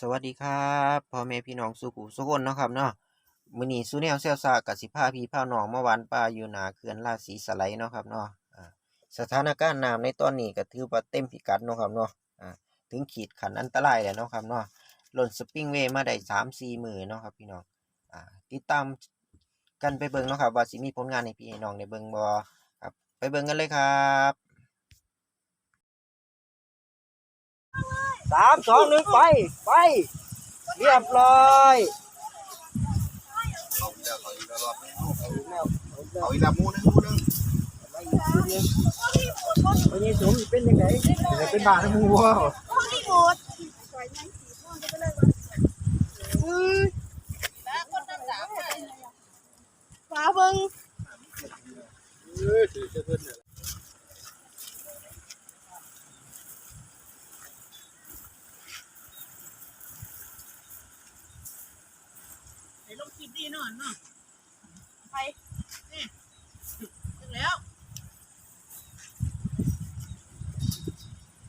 สวัสดีครับพ่อแม่พี่น้องสุขุสุคนเนาะครับเนาะมือนี้สุแนวเซลซากับสิพาพี่พาน้องเมาหวานปลาอยู่หนาเขื่อนราศีสไลด์เนาะครับเนาะอ่าสถานการณ์น้ำในตอนนี้ก็ถือว่าเต็มพิกัดเนาะครับเนาะอ่าถึงขีดขันอันตรายแล้วเนาะครับเนาะหล่นสปริงเวย์มาได้3-4มื้อเนาะครับพี่น้องติดตามกันไปเบิ่งเนาะครับว่าสิมีผลงานให้พี่น้องได้เบิ่งบ่ครับไปเบิ่งกันเลยครับ สามสองหนึ่งไป ไป เรียบร้อยเอาแล้วเอาอีกแล้วรอบนึงเอาอีกแล้วเอาอีกแล้วมูนึงมูนึงวันนี้สมเป็นยังไงเป็นบาททั้งหมูวฟ้าเบิ่ง เออถือเสื้อเพิ่นเนี่ย ไอ้ลงคลิปดีนอนเนาะไปนี่ถึงแล้ว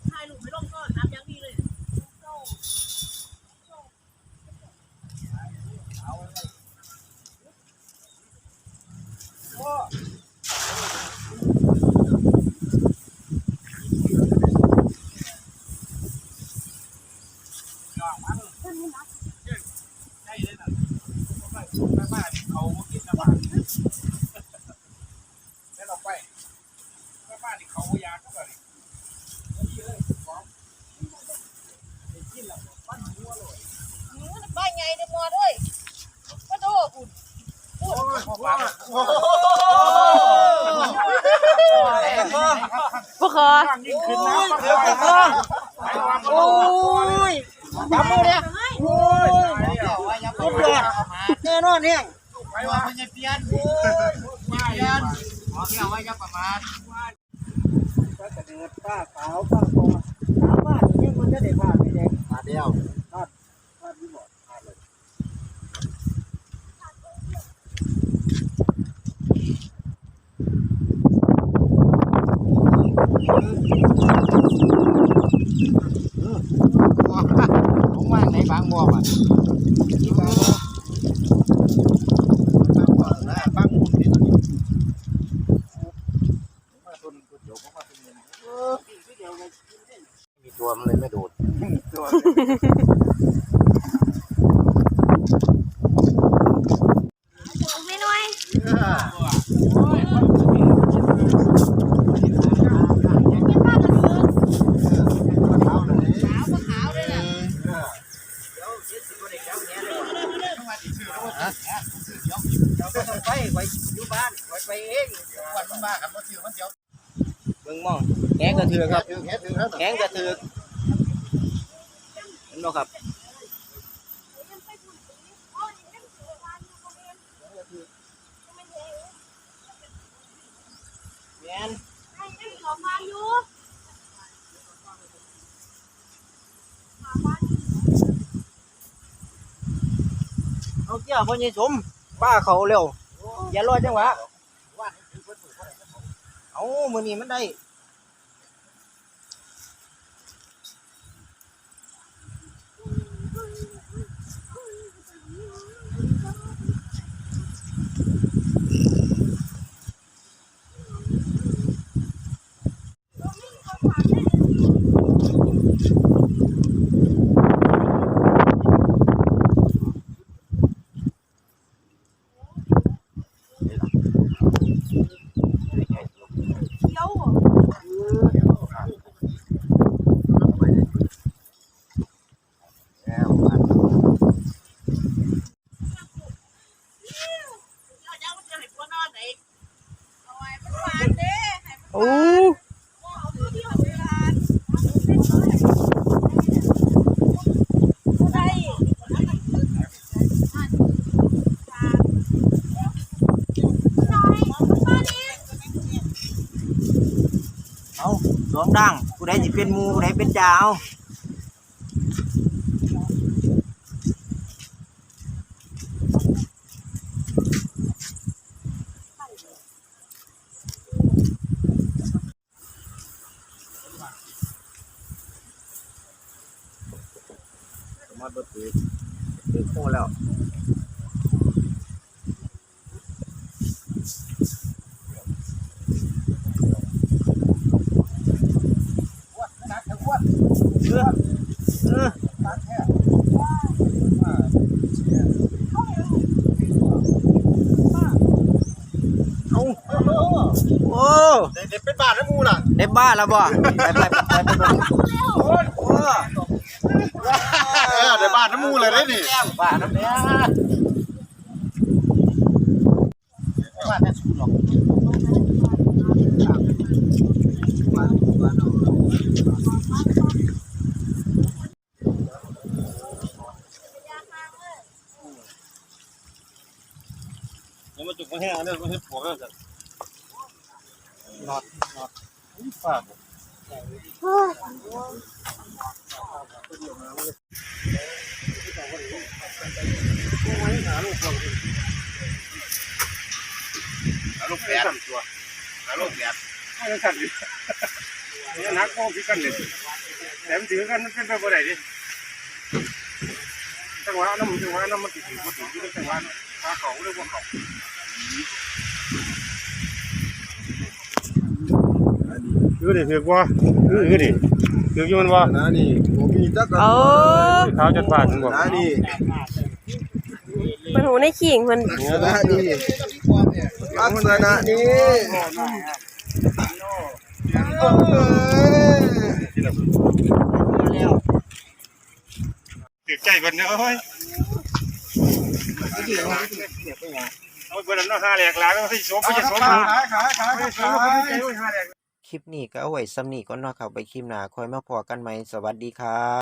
ถ่ายรูปไม่ลงก็น้ำยังดีเลย ใช่เลยน่ะเพราะว่าแม่บ้านเขาบ่กินน้ำมันแล้วเราไปแม่บ้านนี่เขาบ่อยากก็บ่นี่นี่เลยของ หนูน่ะบ้านไงเดี๋ยวมัวด้วยก็โดบุญ โอ้ยพ่อป้าพวกคอข้างยิ่งขึ้นนะเดี๋ยวไปก่อโอ้ยจับมือเนี่ยโอ้ยสุดยอดแน่นอนเนี่ยไปว่ามันจะเปลี่ยนโอ้ยเปลี่ยนขอเที่ยวไว้จะประมาณป้ากระเดิดป้าขาวป้าโกงถามว่าเนี่ยมันจะได้พลาดไม่ได้มาเดียว พลาดที่หมดพลาดเลย ผมว่าไหนบางบ่อะที่บางบ่บางบ่นะบางหมุนนี่มาทุนก๋วเตี๋ยวก็มาทุนเงินมีตัวมันเลยไม่โดดตัวไม่น้อย เราก็ต้องไปไปอยู่บ้านไปไปเองวันบ้าครับมันถือมันเดียวเบิ่งมองแข้งกระเทือครับแข้งกระเทือเห็นบ่ครับแม่นเอา เจ้าพ่อใหญ่สมป้าเขาเร็วอย่ารอจังหวะเอามือนี้มันได้ โอ้เอาสองดังผู้ใดสิเป็นมูผู้ใดเป็นจ่าเอา มาบ่ถือถือโคแล้วโอ้เด็กเป็นบาทนะมูล่ะได้บ้าแล้วบ่ไปไปไปไปไปเออเดี๋ยวบาทน้ำมูเลยได้นี่บ้าน้ำเนี้ยบาทแม่สูหรอกยังมาจุกมาแห้งเนี่ยมันเห็นปวกแล้วจ้ะนอดนอดฝาก อารมณ์แปรตัวอารมณ์แปรไม่ต้องสั่นดิเนี่ยนักโค้งพิกันเลยแต่มันถือกันมันเป็นไปบ่ได้ดิจังหวะน้ำจังหวะน้ำมันติดอยู่ติดอยู่จังหวะปลาเขาเรียกว่าเขา คือดิคือว่าคือคือดิคือกี่มันว่านะนี่ผมมีจักรโอ้เท้าจนบาดมันบอกนะนี่มันหูในขิงมันนะนี่ลักษณะนี้เอ้ยติดใจมันเนี่ยเฮ้ยเอาไปแล้วเนาะห้าแหลกหลานแล้วที่สมไปจะสมขายขายขายไปสขามไปยใจห้าแหลก คลิปนี้ก็เอาไว้ซ้ำนี้ก่อนเนาะครับ ไปคลิปหน้าคอยมาพอกันใหม่ สวัสดีครับ